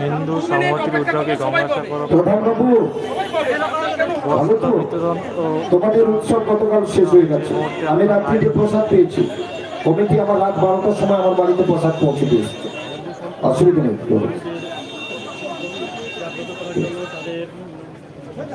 হিন্দু সংহতির উদ্যোগে গঙ্গাসাগর প্রধানবাবু তোমাদের উৎসব গতকাল শেষ হয়ে গেছে। আমি রাত্রিতে প্রসাদ পেয়েছি। কমিটি আমার রাত বারোটার সময় আমার বাড়িতে প্রসাদ পৌঁছে দিয়েছে। অসুবিধা নেই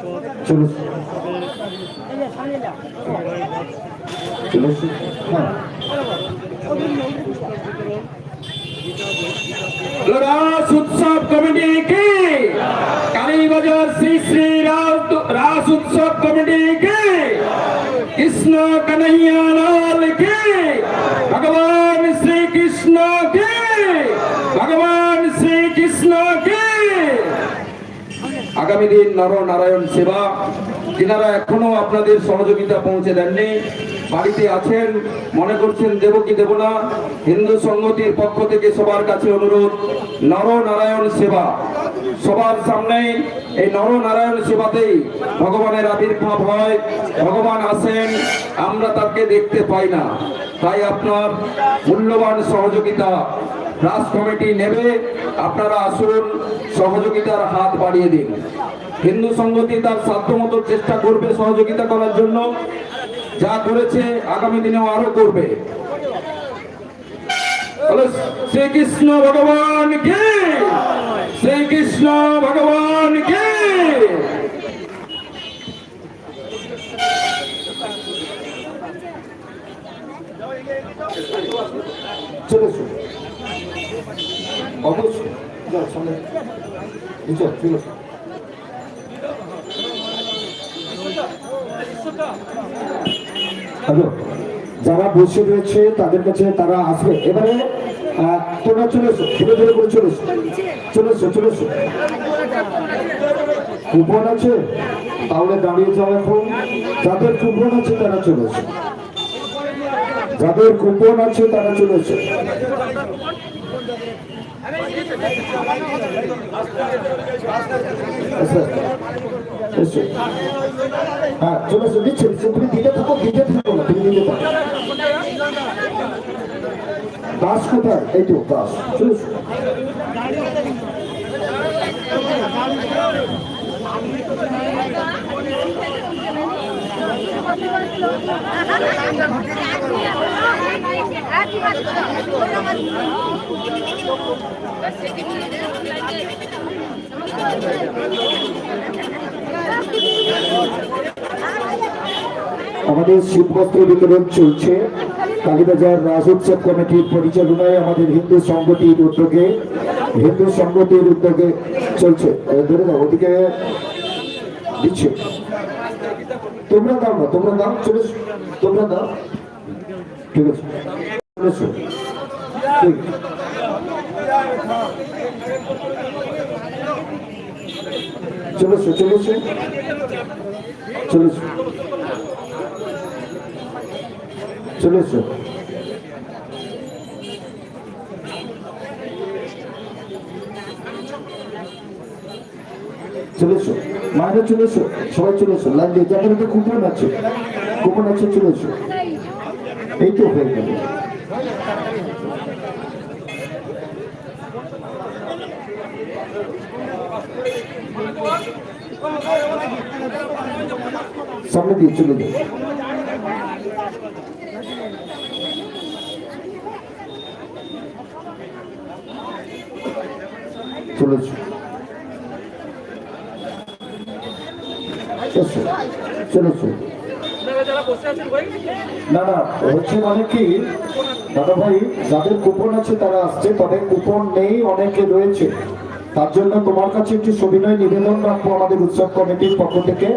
চলো চলো হ্যাঁ রাস উৎসব কমিটি কে? কালীবাজার শ্রী শ্রী রাস উৎসব কমিটি কে? কৃষ্ণ কন্হैया লাল কে? ভগবান শ্রী কৃষ্ণ কে? ভগবান শ্রী কৃষ্ণ কে? আগামী দিন নর নারায়ণ সেবা। যিনারা এখনও আপনাদের সহযোগিতা পৌঁছে দেননি। বাড়িতে আছেন, মনে করছেন দেব কি দেব না। হিন্দু সংগতির পক্ষ থেকে সবার কাছে অনুরোধ, নর নারায়ণ সেবা। সবার সামনে এই নর নারায়ণ সেবাতেই ভগবানের আবির্ভাব হয়। ভগবান আসেন আমরা তাকে দেখতে পাই না। তাই আপনার মূল্যবান সহযোগিতা রাজ কমিটি নেবে। আপনারা আসুন, সহযোগিতার হাত বাড়িয়ে দিন। হিন্দু সংগতি তার সাধ্যমতো চেষ্টা করবে সহযোগিতা করার জন্য। যা করেছে আগামী দিনেও আরও করবে। শ্রীকৃষ্ণ ভগবান কে? শ্রীকৃষ্ণ ভগবান কে? চলে এসো। অবশ্যই। যাও, সামনে। এসো। হ্যালো, যারা বসে রয়েছে, তাদের কাছে তারা আসবে। এবারে তোমরা চলে এসো, ধীরে ধীরে করে চলে এসো। চলে এসো চলে এসো। কুপন আছে? তাহলে দাঁড়িয়ে যাও এখন। যাদের কুপন আছে, তারা চলে এসো। যাদের কুপন আছে তারা চলেছে হ্যাঁ চলে দিচ্ছে তুমি দিতে থাকো দাস কোথায়? এই তো দাস চলে আমাদের শীতবস্ত্র বিতরণ চলছে। কালীবাজার রাজ উৎসব কমিটির পরিচালনায় আমাদের হিন্দু সংগঠির উদ্যোগে, হিন্দু সংগঠির উদ্যোগে চলছে। ধরে ওদিকে দিচ্ছে। তোমরা দাও না তোমরা দাও চলে। তোমরা দাও। ঠিক আছে চলে এসো। চলে এসো। চলে এসো মায়েরা চলে এসো সবাই চলে এসো লাইন দিয়ে যাদের একটা কুপন আছে কুপন আছে চলে এসো এই তো হয়ে গেল। সামনে দিয়ে চলে যাও। চলেছে। না না, হচ্ছে মানে কি, দাদা যাদের কুপন আছে তারা আসছে তাদের কুপন নেই, অনেকে রয়েছে। তার জন্য তোমার কাছে একটি সবিনয় নিবেদন রাখব আমাদের উৎসব কমিটির পক্ষ থেকে।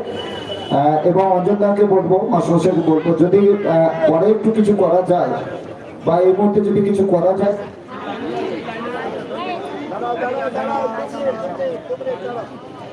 এবং অঞ্জনদাকে বলব মাসমাসের বলব, যদি পরে একটু কিছু করা যায়, বা এই মুহূর্তে যদি কিছু করা যায়। দাঁড়াও দাঁড়াও দাঁড়াও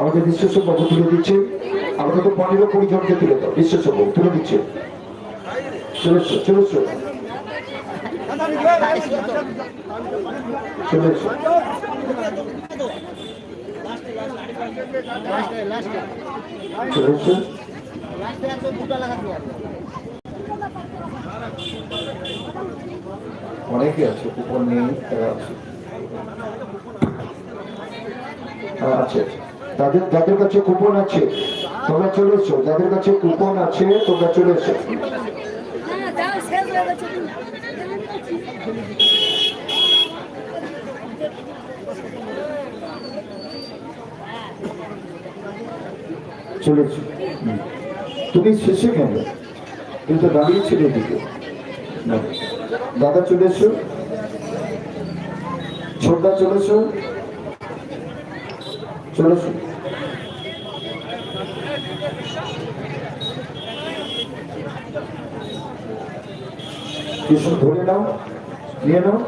আমাদের বিশ্বসভ্য তুলে দিচ্ছে। আমাদের তো পনেরো কুড়ি জনকে তুলে দাও বিশ্বসভ্য তুলে দিচ্ছে। চলেছ চলেছ চলেছ চলেছ অনেকে আছে কুপন নেই তারা আছে। আছে। তাদের যাদের কাছে কুপন আছে, তোমরা চলে এসো। যাদের কাছে কুপন আছে, তোমরা চলে এসো। চলে। তুমি শেষে কেন তুমি তো দাঁড়িয়েছিলে এদিকে। না। দাদা চলে এসো। ছোটদা চলে এসো। চলে কৃষ্ণ ধরে নাও, নিয়ে নাও।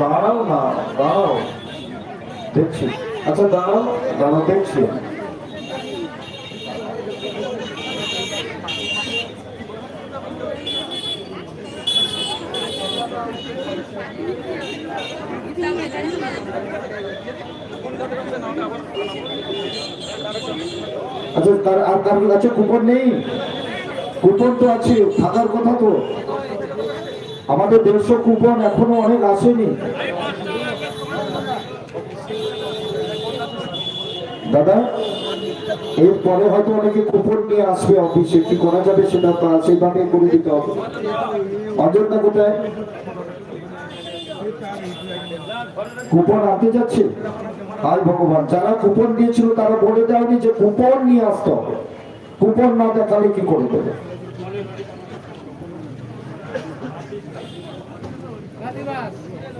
দাঁড়াও না, দাঁড়াও। দেখছি। আচ্ছা দাঁড়াও দাঁড়াও, দেখছি। আচ্ছা তার আর কারোর কাছে কুপন নেই? কুপন তো আছে, থাকার কথা তো। আমাদের দেড়শো কুপন এখনও অনেক আসেনি। দাদা এরপরে হয়তো অনেকে কুপন নিয়ে আসবে অফিসে কি করা যাবে সেটা তো সেইভাবে করে দিতে হবে। অযোধ্যা কোথায়? কুপন আনতে যাচ্ছে। আর ভগবান, যারা কুপন দিয়েছিল তারা বলে দেয়নি যে কুপন নিয়ে আসতে কুপন না দেখালে কি করে দেবে?